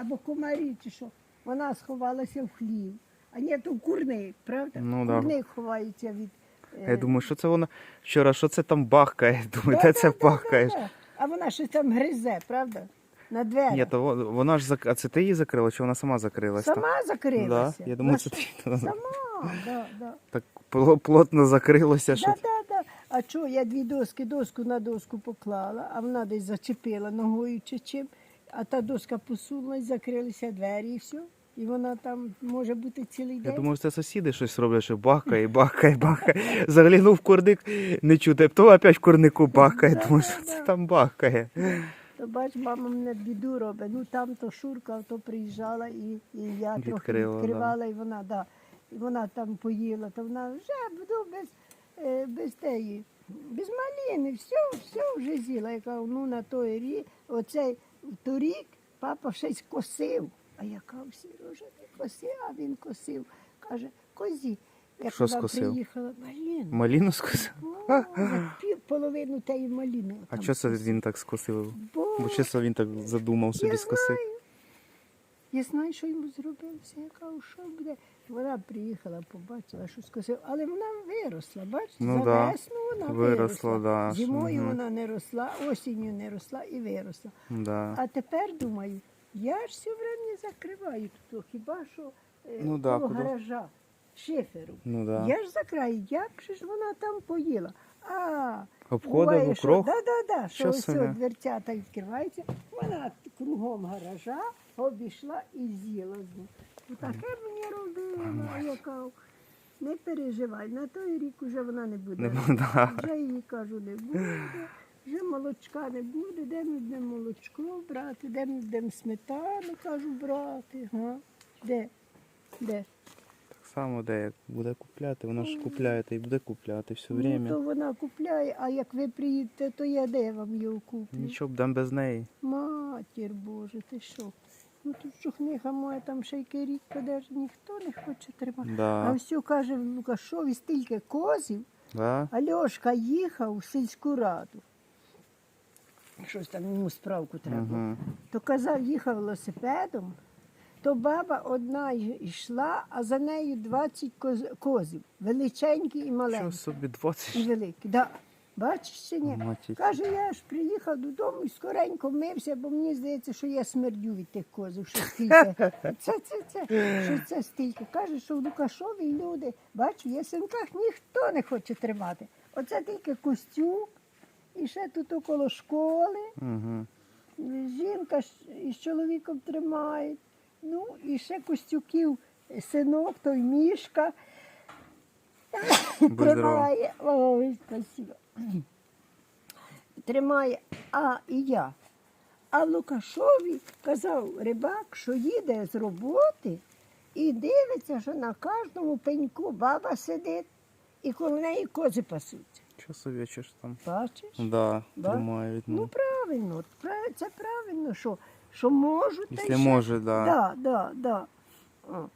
або комарі, чи що. Вона сховалася в хлів. А ні, то в курник, правда? Ну, да. курник ховається від. е, Я думаю, що це вона вчора, що це там бахкає? Думаю, де це бахкаєш? А вона щось там гризе, правда? На двері. Ні, то во- вона ж зак... А це ти її закрила, чи вона сама закрилась? там? Сама закрилася. Да? Я думаю, це ти? Сама, да, да. так пло- плотно закрилося, що Да, да, да. А що, я дві доски, доску на доску поклала, а вона десь зачепила ногою чи чим, а та доска посунулась, закрилися двері і все. І вона там може бути цілий день. Я думаю, це сусіди щось роблять, що бахкає, бахкає, бахкає. Заглянув в курник, не чути, то опять в курнику бахкає, Да, тому да, що це да. там бахкає. То бач, мама мене біду робить. Ну там то Шурка то приїжджала і, і я трохи Відкрила, да. відкривала, і вона, да. І вона там поїла, то вона вже буду без, е, без теї, без малини, все, все вже з'їла. Я кажу, ну на той рік, оцей торік папа щось косив. А яка всі рожа не коси, а він косив. Каже, козі. Як Що туди скосив? приїхала, маліну. Маліну скосив? О, як пів половину тієї маліни. А там що це він так скосив? Бо Бо чесно він так задумав собі скосив. знаю. Я знаю, що йому зробився. Я кажу, що буде. Вона приїхала, побачила, що скосив, але вона виросла, бачите? Ну За да, весну вона виросла, виросла. да, Зимою мгм. вона не росла, осінню не росла і виросла. Да. А тепер думаю, я ж все время закриваю тут, хіба що е, Ну да, коло гаража, шиферу. Ну да. Я ж закрию, як же ж вона там поїла? А, Обходив буває, що- округ? Да, да, да, що Що ось от дверцята відкриваються, вона кругом гаража обійшла і з'їла. Ну, Таке мені робила, я кажу, не переживай, на той рік вже вона не буде. Не буде. Вже їй кажу, не буде, вже молочка не буде, де ми будемо молочко брати, де ми будемо сметану, кажу, брати. Га? Де? Де? Само, де як буде купляти, вона ж купляє та й буде купляти все Ну, время. то вона купляє, а як ви приїдете, то я де вам його куплю? Нічого б дам без неї. Матір Боже, ти що? Ну тут чухниха моя там ще й рік подержи, ніхто не хоче тримати. А Да. ось каже Лукашові стільки козів, Да? а Льошка їхав в сільську раду. Щось там йому справку треба. Угу. То казав, їхав велосипедом, то баба одна йшла, а за нею 20 коз- козів, величенькі і Що маленькі. собі І великі. Да. Бачиш чи ні? Матіть. Каже, я ж приїхав додому і скоренько мився, бо мені здається, що я смердю від тих козів, що стільки. Це, це, це, що це стільки. Каже, що в Лукашові люди, бачу, в ясенках ніхто не хоче тримати. Оце тільки костюм, і ще тут около школи. Угу. Жінка із чоловіком тримає. Ну, і ще Костюків синок, той мішка Будь тримає. Ой, спасибо. Тримає, а і я. А Лукашові казав рибак, що їде з роботи і дивиться, що на кожному пеньку баба сидить і коло неї кози пасуться. Що собі, ж там? Бачиш? Да, Да? тримають. Ну, Ну. правильно, пра- це правильно, що, що можуть. та й Якщо ще- може, да. Да, да, да. О.